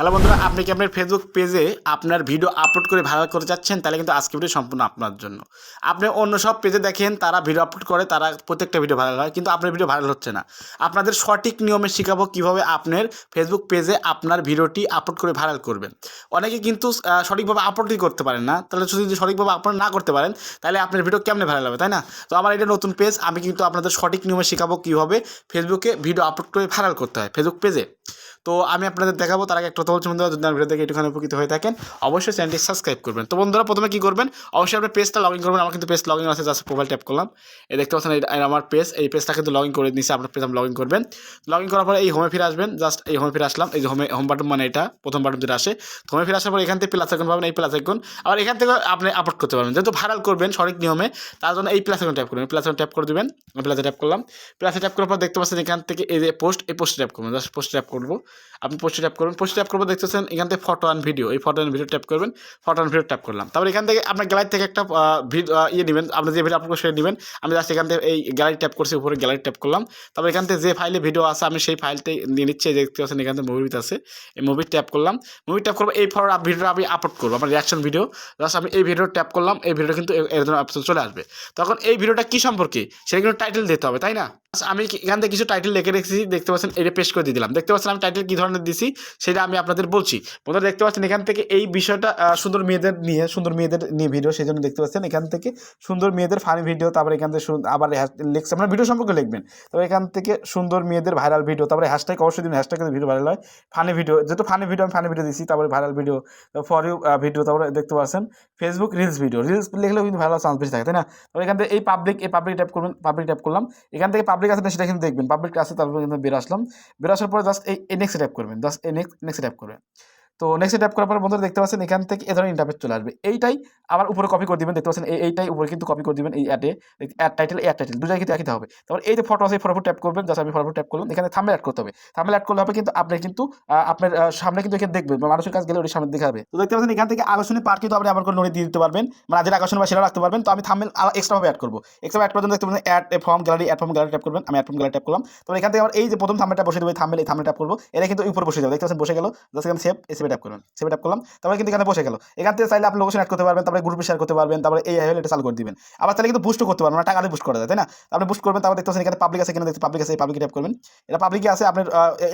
Hello বন্ধুরা, আপনি কি আপনার ফেসবুক পেজে আপনার ভিডিও আপলোড করে ভাইরাল করে যাচ্ছেন? তাহলে কিন্তু আজকে ভিডিও সম্পূর্ণ আপনার জন্য। আপনি অন্য সব পেজে দেখেন, তারা ভিডিও আপলোড করে, তারা প্রত্যেকটা ভিডিও ভাইরাল হয়, কিন্তু আপনার ভিডিও ভাইরাল হচ্ছে না। আপনাদের সঠিক নিয়মে শেখাবো কীভাবে আপনার ফেসবুক পেজে আপনার ভিডিওটি আপলোড করে ভাইরাল করবেন। অনেকে কিন্তু সঠিকভাবে আপলোডই করতে পারেন না। তাহলে যদি সঠিকভাবে আপলোড না করতে পারেন, তাহলে আপনার ভিডিও কেমনে ভাইরাল হবে, তাই না? তো আমার এটা নতুন পেজ আমি কিন্তু আপনাদের সঠিক নিয়মে শেখাবো কীভাবে ফেসবুকে ভিডিও আপলোড করে ভাইরাল করতে হয় ফেসবুক পেজে তো আমি আপনাদের দেখাবো, তার আগে একটা কথা বন্ধুরা, যদি ভিডিও দেখে একটুখানি উপকৃত হয়ে থাকেন, অবশ্যই চ্যানেলটি সাবস্ক্রাইব করবেন। তো বন্ধুরা, প্রথমে কী করবেন? অবশ্যই আপনি পেজটা লগ ইন করবেন। আমার কিন্তু পেজ লগ ইন আছে জাস্ট প্রোফাইল ট্যাপ করলাম। এই দেখতে পাচ্ছেন আমার পেজ এই পেজটা কিন্তু লগ ইন করে নিয়েছি, আপনার পেজ লগ ইন করবেন। লগ ইন করার পরে এই হোমে ফিরে আসবেন। জাস্ট এই হোমে ফিরে আসলাম। এই যে হোমে হোম বাটন মানে এটা, প্রথম বাটন যেটা আসে। হোমে ফিরে আসার পর এখান থেকে প্লাস আইকন পাবেন, এই প্লাস আইকন আবার এখান থেকে আপনি আপলোড করতে পারবেন। যেহেতু ভাইরাল করবেন সঠিক নিয়মে, তার জন্য এই প্লাস আইকন ট্যাপ করবেন। প্লাস আইকন ট্যাপ করে দেবেন প্লাসে ট্যাপ করলাম। প্লাসে ট্যাপ করার পর দেখতে পাচ্ছেন এখান থেকে এই যে পোস্ট এই পোস্টে ট্যাপ করবেন। জাস্ট পোস্টে ট্যাপ করব। আপনি পোস্টে ট্যাপ করবেন। পোস্টে ট্যাপ করব দেখতেছেন, এখান থেকে ফটো অ্যান্ড ভিডিও এই ফটো অ্যান্ড ভিডিও ট্যাপ করবেন ফটো অ্যান্ড ভিডিও ট্যাপ করলাম। তারপর এখান থেকে আপনার গ্যালারি থেকে একটা ইয়ে নেবেন। আপনি যে ভিডিও আপলোড সেটা নেবেন। আমি জাস্ট এখান থেকে এই গ্যালারি ট্যাপ করছি, উপরে গ্যালারি ট্যাপ করলাম। তারপর এখান থেকে যে ফাইলে ভিডিও আছে, আমি সেই ফাইলটাই নিয়ে নিচ্ছি। দেখতে পাচ্ছেন, এখান থেকে মুভিতে আছে। এই মুভি ট্যাপ করলাম। মুভি ট্যাপ করব এই ফটো ভিডিও আমি আপলোড করব, আমার রিয়াকশন ভিডিও জাস্ট আমি এই ভিডিও ট্যাপ করলাম, এই ভিডিও কিন্তু এরকম চলে আসবে। তখন এই ভিডিওটা কী সম্পর্কে? সেটা কিন্তু টাইটেল দিতে হবে, তাই না? আমি এখান থেকে কিছু টাইটেল লিখে রেখেছি, দেখতে পাচ্ছেন, এটা পেশ করে দিয়ে দিলাম। দেখতে পাচ্ছেন, আমি টাইটেল কী ধরনের দিছি, সেটা আমি আপনাদের বলছি। বন্ধুরা, দেখতে পাচ্ছেন, এখান থেকে এই বিষয়টা সুন্দর মেয়েদের নিয়ে, সুন্দর মেয়েদের নিয়ে ভিডিও সেই জন্য দেখতে পাচ্ছেন, এখান থেকে সুন্দর মেয়েদের ফানি ভিডিও তারপরে এখান থেকে আবার লিখছে, আপনার ভিডিও সম্পর্কে লিখবেন। তবে এখান থেকে সুন্দর মেয়েদের ভাইরাল ভিডিও তারপরে হ্যাশট্যাগ অবশ্যই দিন হ্যাশট্যাগ ভিডিও ভাইরাল হয়। ফানি ভিডিও যেহেতু ফানি ভিডিও আমি ফানি ভিডিও দিচ্ছি তারপরে viral video for you video তারপরে দেখতে পাচ্ছেন ফেসবুক রিলস ভিডিও রিলস লিখলেও কিন্তু ভাইরাল চান্স বেশি থাকে, তাই না? তবে এখান থেকে এই পাবলিক এই পাবলিক ট্যাপ করবেন পাবলিক ট্যাপ করলাম। এখান থেকে পাবলিক আছে না সেটা কিন্তু দেখবেন। পাবলিক আছে, তারপরে কিন্তু বের আসলাম। বের আসার পরে জাস্ট এই নেক্সট ট্যাপ করবেন। জাস্ট এই নেক্সট নেক্সট ট্যাপ করবেন। তো নেক্সট ট্যাপ করার পরে বন্ধুরা দেখতে পাচ্ছেন এখান থেকে এ ধরনের ইন্টারফেস চলে আসবে। এইটাই আবার উপরে কপি করে দিবেন, দেখতে পাচ্ছেন এই এইটাই উপরে কিন্তু কপি করে দিবেন এই অ্যাডে অ্যাড টাইটেল অ্যাড টাইটেল দুটাই কিন্তু একই হবে। তারপর এই যে ফটো আছে ফটো ট্যাপ করবেন জাস্ট আমি ফটো ট্যাপ করলাম, এখানে থামলে অ্যাড করতে হবে। থামলে অ্যাড করলে হবে কিন্তু আপনি কিন্তু আপনার সামনে কিন্তু এখানে দেখবেন মানুষের কাছে গেলে ওটি সামনে দেখাবে। তো দেখতে পাচ্ছেন এখান থেকে আকর্ষণীয় পার্ট কিন্তু আপনি আমার করে নোটে দিয়ে দিতে পারবেন মানে যারা আকর্ষণীয় বা সেটা রাখতে পারবেন। তো আমি থামলে এক্সট্রা ভাবে অ্যাড করব। এক্সট্রা অ্যাড করার জন্য দেখতে পাচ্ছেন add form gallery add form gallery tap করবেন। আমি অ্যাড ফর্ম গ্যালারি ট্যাপ করলাম। তো এখান থেকে আমার এই যে প্রথম থামলেটা বসে দেবে থামলে এই থামলে ট্যাপ করব এটা কিন্তু উপরে বসে যাবে দেখতে পাচ্ছেন বসে গেল। জাস্ট সেভ সেভে ট্যাপ করবেন সেভে ট্যাপ করলাম তারপরে কিন্তু এখানে বসে গেল এখান থেকে চাইলে আপনি লোকেশন অ্যাড করতে পারবেন তারপরে গ্রুপে শেয়ার করতে পারবেন তারপরে এই হলে এটা চালু করে দিবেন আবার তাহলে কিন্তু বুস্ট করতে পারবেন মানে টাকা দিয়ে বুস্ট করা যায় তাই না আপনি বুস্ট করবেন তারপর দেখতে পাচ্ছেন এখানে পাবলিক আছে এখানে দেখতে পাবলিক আছে পাবলিক ট্যাপ করবেন এটা পাবলিকে আছে আপনার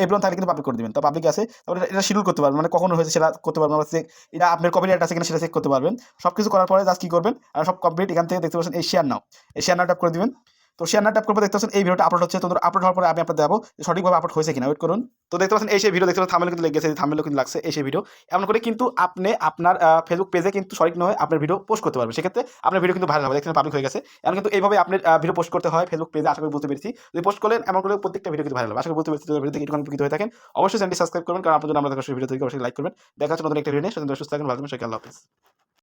এভরিওয়ান থাকলে কিন্তু পাবলিক করে দিবেন তো পাবলিক আছে তারপরে এটা- শিডিউল করতে পারবেন মানে কখন হয়েছে সেটা করতে পারবেন check- এটা আপনার কপিরাইট আছে কিনা সেটা চেক করতে পারবেন সব কিছু করার পরে জাস্ট কি করবেন আর সব কমপ্লিট এখান থেকে দেখতে পাচ্ছেন এই শেয়ার নাও এই শেয়ার নাও ট্যাপ করে দিবেন তো শেয়ার নাও ট্যাপ করব, দেখতে পাচ্ছেন এই ভিডিওটা আপলোড হচ্ছে। তো আপলোড হওয়ার পরে আমি আপনার দেবো সঠিকভাবে আপলোড হয়েছে কিনা। ওয়েট করুন। তো দেখতে পাচ্ছেন এই সেই ভিডিও দেখতে পাচ্ছেন থামেল কিন্তু লেগেছে থামেলও কিন্তু লাগছে এই সেই ভিডিও এমন করে কিন্তু আপনি আপনার ফেসবুক পেজে কিন্তু সঠিক নয় আপনার ভিডিও পোস্ট করতে পারবেন। সেক্ষেত্রে আপনার ভিডিও কিন্তু ভাইরাল হবে। দেখছেন পাবলিক হয়ে গেছে। এমন কিন্তু এইভাবে আপনার ভিডিও পোস্ট করতে হয় ফেসবুক পেজে আশা করি বুঝতে পেরেছি। যদি পোস্ট করলেন এমন করে প্রত্যেকটা ভিডিও কিন্তু ভাইরাল হবে। আশা করি বুঝতে পেরেছি। ভিডিও থেকে একটু উপকৃত হয়ে থাকেন। অবশ্যই চ্যানেলটি সাবস্ক্রাইব করবেন। কারণ আপনার জন্য আমরা ভিডিও থেকে অবশ্যই লাইক করবেন। দেখা হচ্ছে নতুন একটা ভিডিও নিয়ে। সুস্থ থাকেন, ভালো থাকবেন। আল্লাহ হাফেজ।